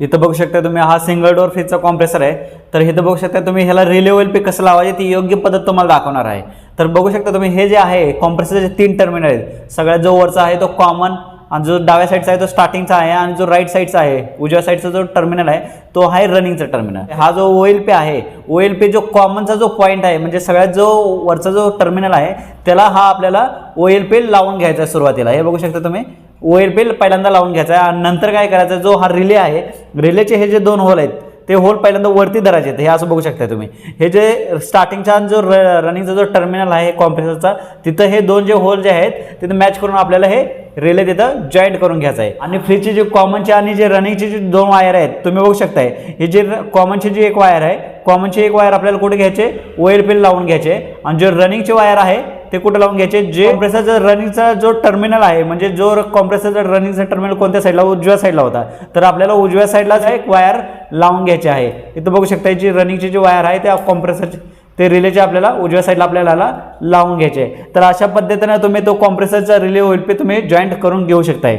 इथं बघू शकता तुम्ही हा सिंगल डोअर फ्रीजचा कॉम्प्रेसर आहे. तर इथं बघू शकता तुम्ही ह्याला रिले पे कसं लावायचे ती योग्य पद्धत तुम्हाला दाखवणार आहे. तर बघू शकता तुम्ही हे जे आहे कॉम्प्रेसरचे तीन टर्मिनल आहेत. सगळ्यात जो वरचा आहे तो कॉमन आणि जो डाव्या साईडचा आहे तो स्टार्टिंगचा आहे आणि जो राईट साईडचा आहे उजव्या साईडचा जो टर्मिनल आहे तो आहे रनिंगचा टर्मिनल हा जो ओएल पे आहे ओएल पे जो कॉमनचा जो पॉईंट आहे म्हणजे सगळ्यात जो वरचा जो टर्मिनल आहे त्याला हा आपल्याला ओएल पे लावून घ्यायचा आहे सुरुवातीला. हे बघू शकता तुम्ही ओएल पे पहिल्यांदा लावून घ्यायचा आहे. आणि नंतर काय करायचं जो हा रिले आहे रिलेचे हे जे दोन होल आहेत ते होल पहिल्यांदा वरती धरायचे आहेत. हे असं बघू शकता तुम्ही. हे जे स्टार्टिंगचा जो र रनिंगचा जो टर्मिनल आहे कॉम्प्रेसरचा तिथं हे दोन जे होल जे आहेत तिथं मॅच करून आपल्याला हे रिले तिथं जॉईंट करून घ्यायचं आहे. आणि फ्रीजचे जे कॉमनचे आणि जे रनिंगचे जे दोन वायर आहेत तुम्ही बघू शकताय. हे जे कॉमनची जी एक वायर आहे कॉमनची एक वायर आपल्याला कुठे घ्यायचे? ओएल पेल लावून घ्यायचे. आणि जे रनिंगचे वायर आहे ते कुठे लावून घ्यायचे? जे कॉम्प्रेसरचा रनिंगचा जो टर्मिनल आहे म्हणजे जो कॉम्प्रेसरचा रनिंगचा टर्मिनल कोणत्या साईडला उजव्या साईडला होता. तर आपल्याला उजव्या साईडला एक वायर लावून घ्यायचे आहे. इथं बघू शकता जी रनिंगची जी वायर आहे त्या कॉम्प्रेसरची ते रिलेचे आपल्याला उजव्या साईडला आपल्याला लावून घ्यायचे आहे. तर अशा पद्धतीने तुम्ही तो कॉम्प्रेसरचा रिले होईल पे तुम्ही जॉईंट करून घेऊ शकताय.